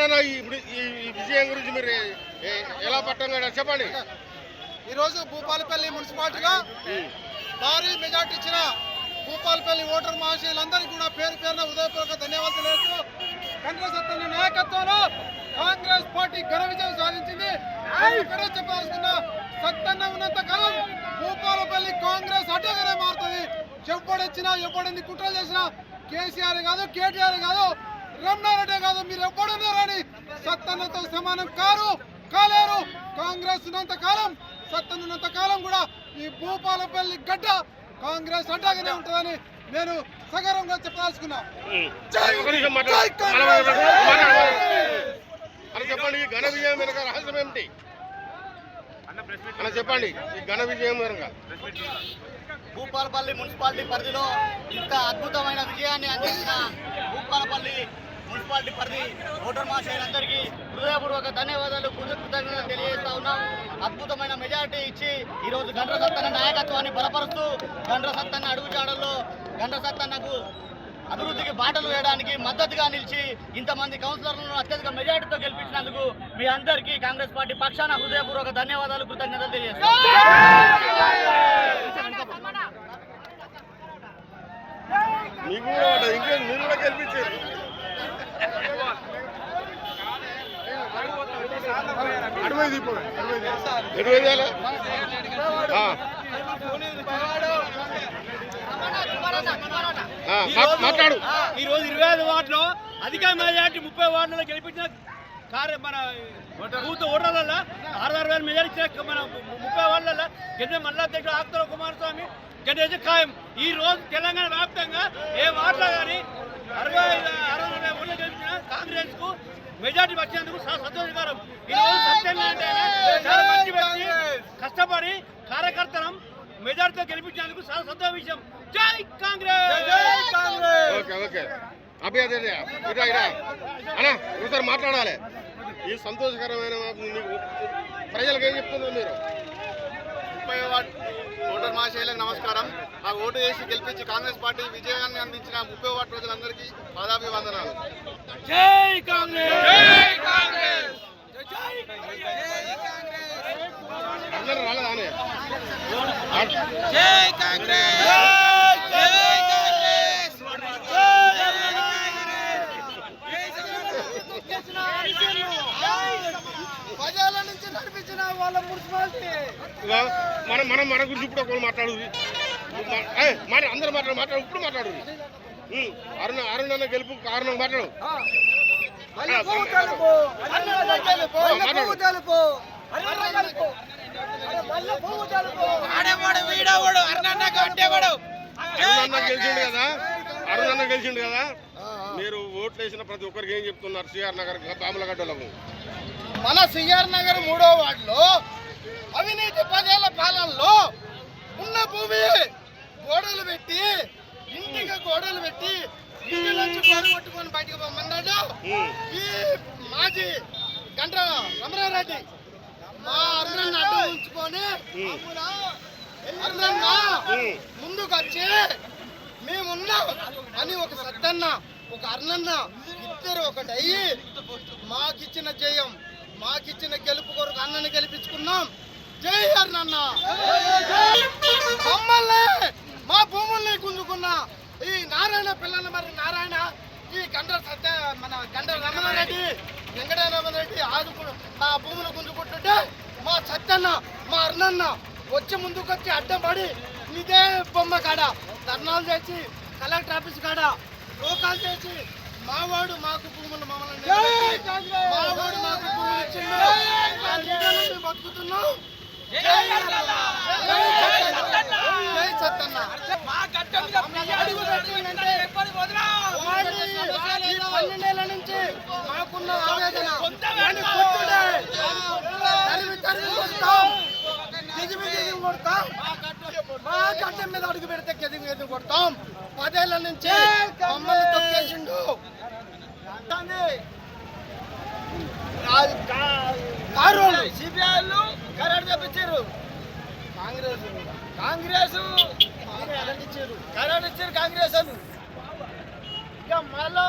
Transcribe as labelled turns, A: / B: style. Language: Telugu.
A: చెప్పండి ఈ- ఇప్పుడు ఈ విజయం గురించి మీరు ఎలా పట్టం కదా చెప్పండి.
B: ఈరోజు భూపాలపల్లి మున్సిపాలిటీగా భారీ మెజార్టీ ఇచ్చిన భూపాలపల్లి ఓటర్ మహాశయులందరికీ కూడా పేరు పేరున ఉదయపూర్వక ధన్యవాదాలు తెలుస్తూ కాంగ్రెస్ అతని నాయకత్వంలో కాంగ్రెస్ పార్టీ ఘన విజయం సాధించింది. ఇక్కడ చెప్పాల్సిన సత్తన్న ఉన్నంత కాలం భూపాలపల్లి కాంగ్రెస్ అడ్డగానే మారుతుంది. ఎప్పుడొచ్చినా ఎప్పుడెన్ని కుట్రలు చేసినా కేసీఆర్ కాదు కేటీఆర్ కాదు రమణారెడ్డి కాదు మీరు ఎప్పుడున్నారా సత్తన్నతో సమానం కారు కాలేరు. కాంగ్రెస్ ఉన్నంత కాలం సత్తనున్నంత కాలం కూడా ఈ భూపాలపల్లి గడ్డ కాంగ్రెస్ అడ్డాగానే ఉంటుందని నేను సగర్వంగా చెప్పదలుచుకున్నా.
A: చెప్పండి ఈ ఘన విజయం వెనక రహస్యం ఏమిటి? అన్న చెప్పండి ఈ ఘన విజయం వెనక.
C: భూపాలపల్లి మున్సిపాలిటీ పరిధిలో ఇంత అద్భుతమైన విజయాన్ని అందించిన భూపాలపల్లి మున్సిపాలిటీ పరిధి ఓటర్ మహాశయులందరికీ హృదయపూర్వక ధన్యవాదాలు కృతజ్ఞతలు తెలియజేస్తా ఉన్నాం. అద్భుతమైన మెజారిటీ ఇచ్చి ఈరోజు గండ్ర సత్తన్న నాయకత్వాన్ని బలపరుస్తూ గండ్ర సత్తన్న అడుగుజాడల్లో గండ్ర సత్తన్నకు అభివృద్ధికి బాటలు వేయడానికి మద్దతుగా నిలిచి ఇంతమంది కౌన్సిలర్లను అత్యధిక మెజార్టీతో గెలిపించినందుకు మీ అందరికీ కాంగ్రెస్ పార్టీ పక్షాన హృదయపూర్వక ధన్యవాదాలు కృతజ్ఞతలు తెలియజేస్తాం
A: మీకు కూడా మాట్లాడు.
D: ఈ రోజు ఇరవై ఐదు వార్డులో అధిక మెజార్టీ ముప్పై వార్డులలో గెలిపించిన కార్య మన బూత్ ఓటర్లలో ఆరు వేల మెజార్టీ మన ముప్పై వార్డులలో గెలిచిన మళ్ళా దగ్గర ఆకుతల కుమారస్వామి గెలిచి ఖాయం. ఈ రోజు తెలంగాణ వ్యాప్తంగా ఏ వార్డులో కానీ అరవై అరవై నలభై ఓట్లు గెలిచిన కాంగ్రెస్కు మెజార్టీ వచ్చినందుకు చాలా సంతోషకరం ఈ రోజు సత్యనారాయణ అంటే చాలా మంచి వ్యక్తి కష్టపడి కార్యకర్తలం మెజార్టీతో గెలిపించినందుకు చాలా సంతోష విషయం. జై కాంగ్రెస్!
A: మాట్లాడాలి. ఈ సంతోషకరమైన మీకు ప్రజలకు ఏం చెప్తున్నారు మీరు?
C: ముప్పై వార్డ్ ఓటర్ మహాశైలకు నమస్కారం. నాకు ఓటు వేసి గెలిపించి కాంగ్రెస్ పార్టీ విజయాన్ని అందించిన ముప్పై వార్డు ప్రజలందరికీ పాదాభివందనాలు.
D: జై కాంగ్రెస్ జై కాంగ్రెస్
A: అందరూ రాలేదానే
B: జై కాంగ్రెస్ జై కాంగ్రెస్ ప్రజల నుంచి నడిపించిన వాళ్ళ మున్సిపాలిటీ
A: ఇదిగో, మనం మనం మన గురించి ఇప్పుడు ఒకళ్ళు మాట్లాడు. మాట అందరూ మాట్లాడు మాట్లాడు ఇప్పుడు మాట్లాడు. అరుణ అరుణ అన్న గెలుపు కారణం మాట్లాడు.
B: మళ్ళీ పువ్వు తెలుపు అన్న తెలుపు మళ్ళీ పువ్వు తెలుపు అన్న తెలుపు మళ్ళీ పువ్వు తెలుపు ఆడేవాడు వీడేవాడు అన్న కట్టేవాడు
A: అరుణ అన్న గెలిచిండు కదా? అరుణ అన్న గెలిచిండు కదా? మీరు ఓట్లు వేసిన ప్రతి ఒక్కరికి ఏం చెప్తున్నారు? సిఆర్ నగర్ పాములగడ్డలకు
B: మన సిఆర్ నగర్ మూడో వార్డులో అవినీతి పదేళ్ళ పాలనలో ఉన్న భూమి గోడలు పెట్టి ఇంటికి గోడలు పెట్టి ఇంటి నుంచి గోడ కొట్టుకొని బయటకు
A: పోమన్నాడు.
B: ఈ మాజీ గంట రమణారెడ్డి. మా అరుణన్న ఉంచుకొని అరుణన్న ముందుకు వచ్చి మేమున్నాం అని ఒక సత్తన్న ఒక అర్ణన్న ఇద్దరు ఒకటి అయ్యి మాకిచ్చిన జయం. మాకిచ్చిన గెలుపు కొరకు అన్నని గెలిపించుకున్నాం. జై అర్ణన్న మమ్మల్ని మా భూముల్ని గుంజుకున్న ఈ నారాయణ పిల్లల మరి నారాయణ ఈ గండ సత్య మన గండ రమణారెడ్డి వెంకట రమణారెడ్డి ఆదుకు ఆ భూములు గుంజుకుంటుంటే మా సత్యన్న మా అర్ణన్న వచ్చి ముందుకొచ్చి అడ్డం పడి ఇదే బొమ్మ కాడ ధర్నాలు చేసి కలెక్టర్ ఆఫీస్ కాడ లోకాలు చేసి మావాడు మాకు భూములు మమ్మల్ని మావాడు మాకు భూములు ఇచ్చిండు. బతుకుతున్నాం. పన్నెండేళ్ళ నుంచి మాకున్న ఆవేదన తరిమి తరిమి కొడతాం. దిగిమి దిగిమి కొడతాం. మా గడ్డ మీద అడుగు పెడితే గెదిగి గెదిగి కొడతాం. పదేళ్ళ నుంచి మమ్మల్ని తొక్కేసిండు. కారోళ్ళు సిపిఐలు కరెంట్ తెప్పించారు. కాంగ్రెస్. కాంగ్రెస్ కరెంట్ ఇచ్చారు కాంగ్రెస్ వాళ్ళు ఇక మళ్ళా